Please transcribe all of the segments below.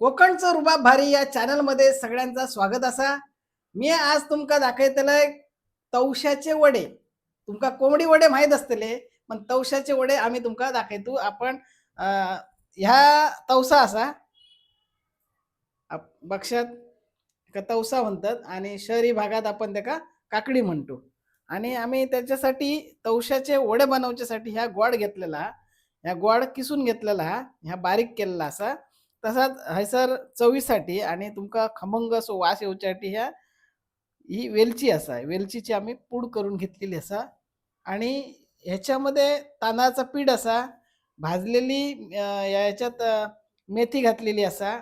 कोकणचं रुबाब भारी या चॅनलमध्ये सगळ्यांचा स्वागत असा. मी आज तुमका दाखयतलंय तवशाचे वडे. तुमका कोंबडी वडे माहीत असतले पण तवशाचे वडे आम्ही तुमका दाखयतो आपण ह्या तवसा असा. बक्षात तवसा म्हणतात आणि शहरी भागात आपण त्याका काकडी म्हणतो. आणि आम्ही त्याच्यासाठी तवशाचे वडे बनवच्यासाठी ह्या गोड घेतलेला ह्या गोड किसून घेतलेला ह्या बारीक केलेला असा. तसाच हयसर चवीसाठी आणि तुमका खमंग असो वास येवच्यासाठी ह्या ही वेलची असा वेलचीची आम्ही पूड करून घेतलेली असा. आणि ह्याच्यामध्ये तांदळाचा पीठ असा भाजलेली याच्यात मेथी घातलेली असा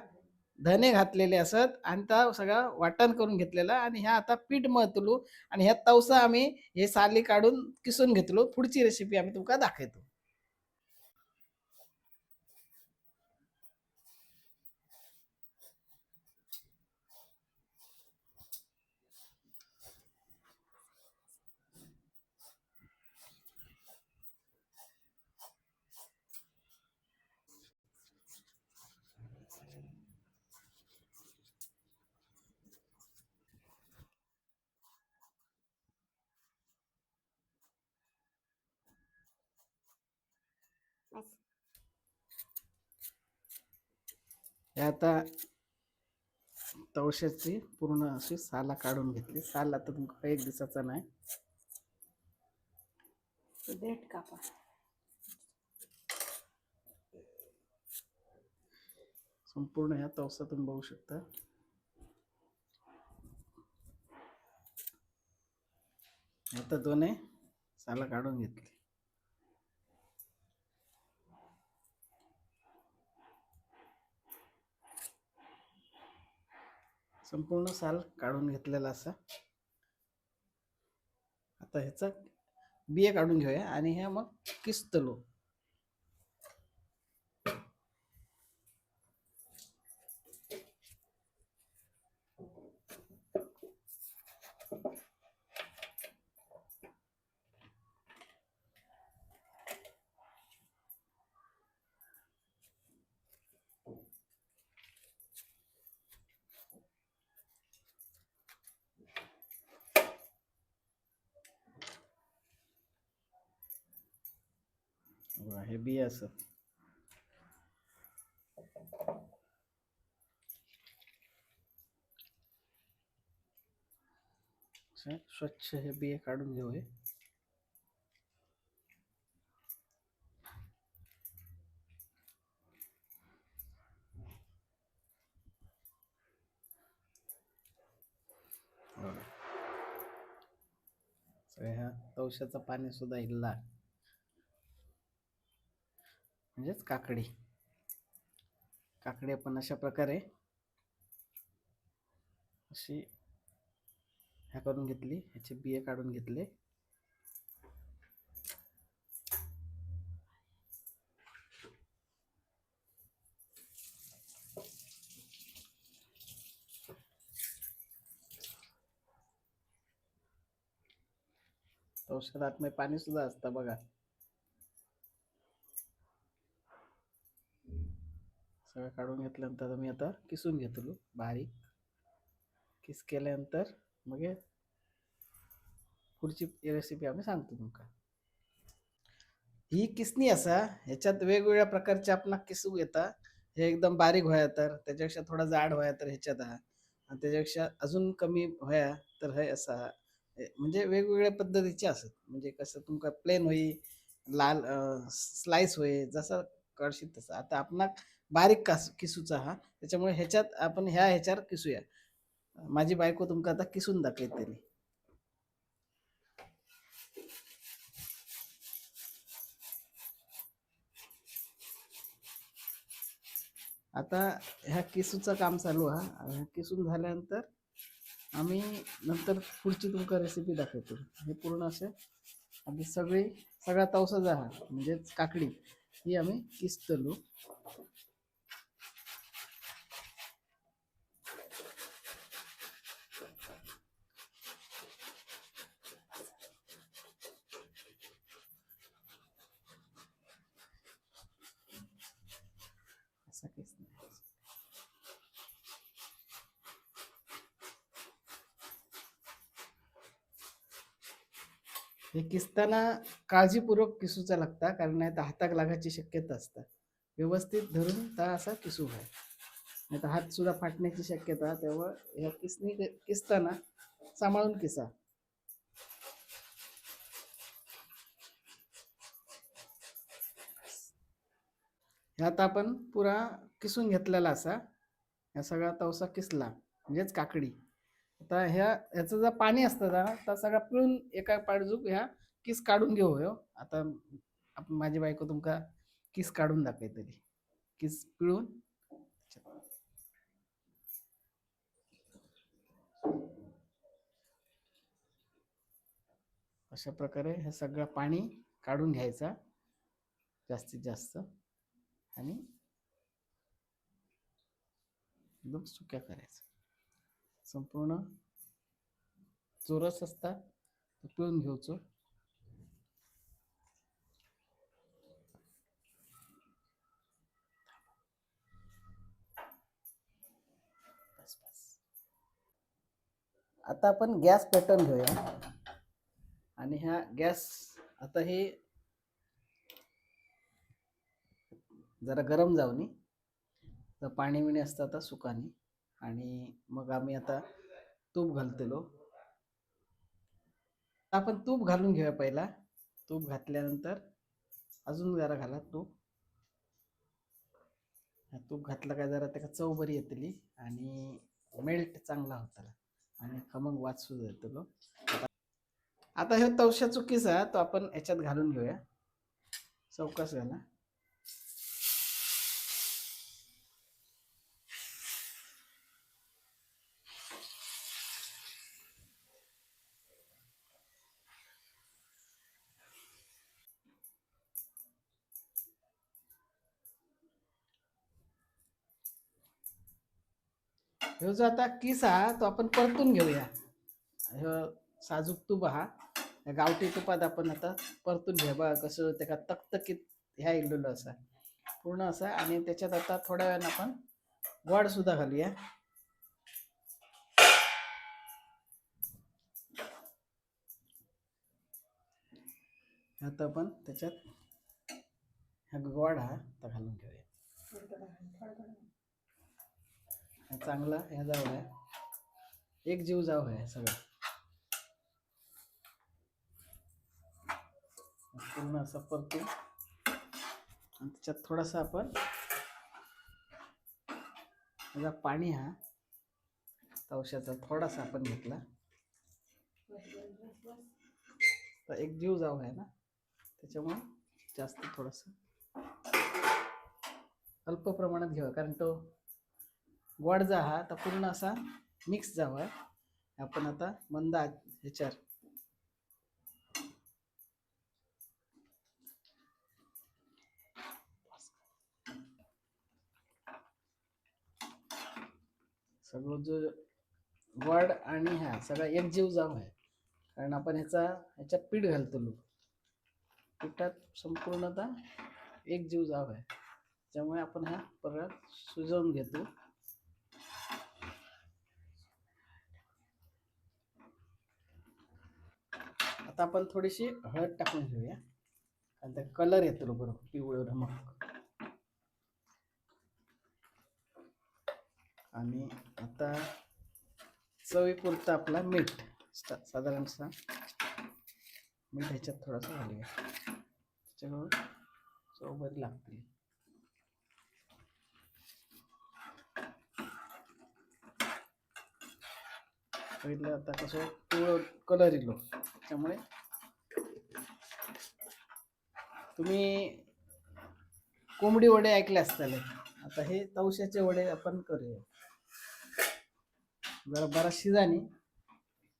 धने घातलेले असत आणि त्या सगळा वाटण करून घेतलेला आणि ह्या आता पीठ मळतलो आणि ह्या तवसा आम्ही हे साली काढून किसून घेतलो. पुढची रेसिपी आम्ही तुमका दाखवतो. हे आता तवशाची पूर्ण अशी साला काढून घेतली. साल आता तुमका काही एक दिवसाचा नाही देठ कापा. संपूर्ण ह्या तवसा तुम्ही बघू शकता. आता दोन्ही साला काढून घेतली. संपूर्ण साल काढून घेतलेला असा. आता ह्याचा बिया काढून घेऊया आणि ह्या मग किस्तलो हे बिये असं. स्वच्छ हे बिये काढून घेऊ हे. हो. बघा. ह्या तवशाचं पाणी सुद्धा इल्ला. म्हणजेच काकडी. काकडी आपण अशा प्रकारे अशी ह्या करून घेतली. ह्याचे बिये काढून घेतले. औषधात पाणी सुद्धा असतं बघा. सगळं काढून घेतल्यानंतर मी आता किसून घेतलो बारीक. किस केल्यानंतर मग पुढची रेसिपी आम्ही सांगतो तुमका ही किसणी असा ह्याच्यात वेगवेगळ्या प्रकारचे आपणाक किसू येता. हे एकदम बारीक व्हाया तर त्याच्यापेक्षा थोडा जाड व्हाया तर ह्याच्यात हा. आणि त्याच्यापेक्षा अजून कमी व्हाया तर हे असा म्हणजे वेगवेगळ्या पद्धतीचे असत. म्हणजे कसं तुमका प्लेन होई लाल स्लाइस होई जसं कळशीत तसं. आता आपणाक बारीक कास किसूचा हा. त्याच्यामुळे ह्याच्यात आपण ह्या ह्याच्यावर किसूया. माझी बायको तुमका आता किसून दाखवतली आता ह्या किसूचं काम चालू हा. ह्या किसून झाल्यानंतर आम्ही नंतर पुढची तुमका रेसिपी दाखवतो. हे पूर्ण असे आधी सगळी सगळा तवसा हा म्हणजेच काकडी ही आम्ही किसतलो. vergessen. हे किसताना काळजीपूर्वक किसूचा लागता कारण नाही तर हाताक लागायची शक्यता असता व्यवस्थित धरून ता असा किसू आहे नाही तर हात सुद्धा फाटण्याची शक्यता तेव्हा ह्या किसनी किसताना सांभाळून किसा ह्यात आपण पुरा किसून घेतलेला असा. ह्या सगळा तवसा किसला म्हणजेच काकडी. आता ह्या ह्याचं जर पाणी असतं ना तर सगळा पिळून एका पाडजूक ह्या किस काढून घेऊ हो? आता आप- माझी बायको तुमका किस काढून दाखवतली किस पिळून? अशा प्रकारे हे सगळं पाणी काढून घ्यायचा जास्तीत जास्त. आणि एकदम सुक्या करायचं. संपूर्ण चोरस असतात तो पिळून घ्यायचो. आता आपण गॅस पेटवून घेऊया. आणि ह्या गॅस आता हे जरा गरम जाऊनी तर पाणी बिणी असतं आता सुकानी. आणि मग आम्ही आता तूप घालतेलो. आपण तूप घालून घेऊया पहिला. तूप घातल्यानंतर अजून जरा घाला तूप. तूप घातलं काय जरा त्याला चव बरी येतली आणि मेल्ट चांगला होता आणि खमंग वाच सुद्धा येतलो आता हे तवशा चुकीचा तो आपण याच्यात घालून घेऊया. चौकस घाला. ह्यो जो आता किस हा तो आपण परतून घेऊया. ह्यो साजूक तूप हा गावठी तुपात आपण आता परतून घ्या. बघा कसं त्याका तकतकीत ह्या इडलेलं असा. पूर्ण असा आणि त्याच्यात आता थोड्या वेळानं आपण गोड सुद्धा घालूया. आता आपण त्याच्यात ह्या गोड हा आता घालून घेऊया. हा चांगला ह्या जाऊ आहे एक जीव जाऊ आहे सगळं. पूर्ण असं परतू आणि त्याच्यात थोडासा आपण त्याचा पाणी हा तवशाचा थोडासा आपण घेतला. तर एक जीव जाऊ आहे ना त्याच्यामुळे जास्त थोडंसं अल्प प्रमाणात घेऊ कारण तो गोड जा हा तर पूर्ण असा मिक्स जावा आपण आता मंद ह्याच्यावर. सगळं जो गोड आणि ह्या सगळा एक जीव जाव आहे कारण आपण ह्याचा ह्याच्यात पीठ घालतो लोक पिठात संपूर्णतः एक जीव जाव आहे त्यामुळे आपण ह्या परत सुजवून घेतो. आता आपण थोडीशी हळद टाकून घेऊया. कारण त्या कलर येतो बरोबर पिवळं रमक आणि आता चवीपुरता आपला मीठ सा- साधारणतः मीठ ह्याच्यात थोडंसं घालूया. त्याच्यामुळे चव बरी लागते. पहिलं आता कसं पिवळं कलर येलो. त्यामुळे तुम्ही कोंबडी वडे ऐकले असताले. आता हे तवशाचे वडे आपण करूया. जरा बरा शिजानी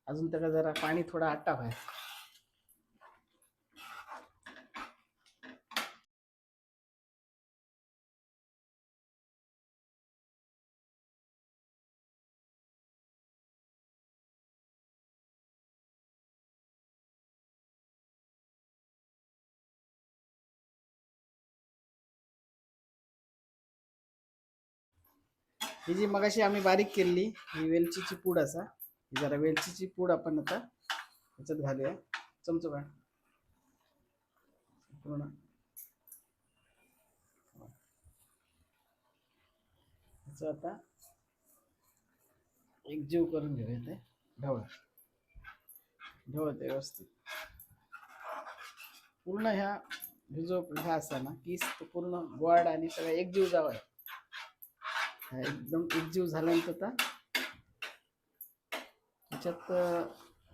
अजून त्याला जरा पाणी थोडा आटा आहे ही जी मगाशी आम्ही बारीक केलेली ही वेलचीची पूड असा. ही जरा वेलचीची पूड आपण आता ह्याच्यात घालूया. चमचो काय पूर्ण. ह्याचं आता एकजीव करून घेऊया ते ढवळ. ढवळते व्यवस्थित. पूर्ण ह्या हे ह्या असा ना किस तो पूर्ण गोड आणि सगळं एकजीव जावं आहे. एकदम एकजीव झाल्यानंतर आता त्याच्यात ह्या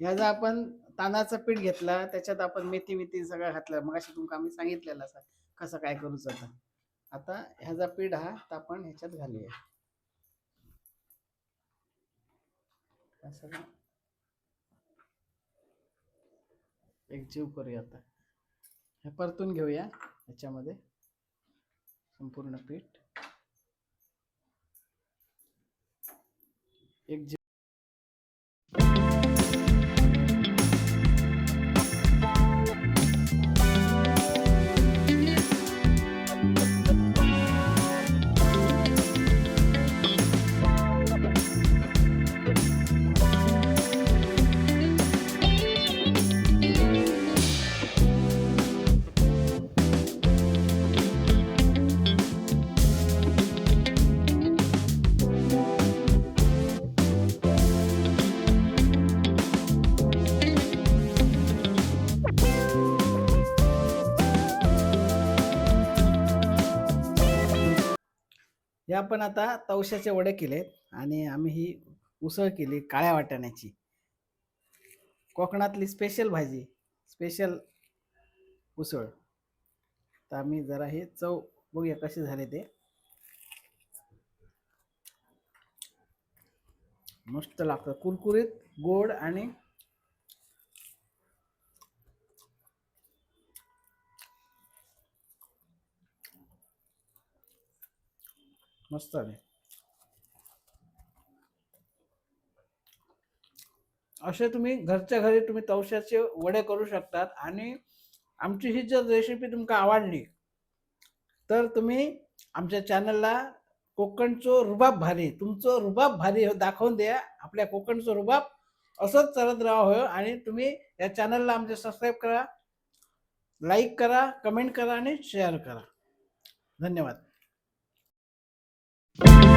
ह्याचा आपण तांदळाचं पीठ घेतला त्याच्यात आपण मेथी मेथी सगळं घातलं. मग अशी तुमका आम्ही सांगितलेलं असं. कसं काय करूच आता? आता ह्याचा पीठ हा तर आपण ह्याच्यात घालूया. सगळं एकजीव करूया आता. हे परतून घेऊया याच्यामध्ये. संपूर्ण पीठ. एकजीव हे आपण आता तवशाचे वडे केलेत आणि आम्ही ही उसळ केली काळ्या वाटाण्याची. कोकणातली स्पेशल भाजी स्पेशल उसळ. तर आम्ही जरा हे चव बघूया कसे झाले ते. मस्त लागतं. कुरकुरीत गोड आणि मस्त आहे असे तुम्ही घरच्या घरी तुम्ही तवशाचे वडे करू शकतात आणि आमची ही जर रेसिपी तुमका आवडली तर तुम्ही आमच्या चॅनलला कोकणचं रुबाब भारी तुमचं रुबाब भारी हो दाखवून द्या. आपल्या कोकणचं रुबाब असंच चालत राहा हो आणि तुम्ही या चॅनलला आमचे सबस्क्राईब करा लाईक करा कमेंट करा आणि शेअर करा. धन्यवाद. you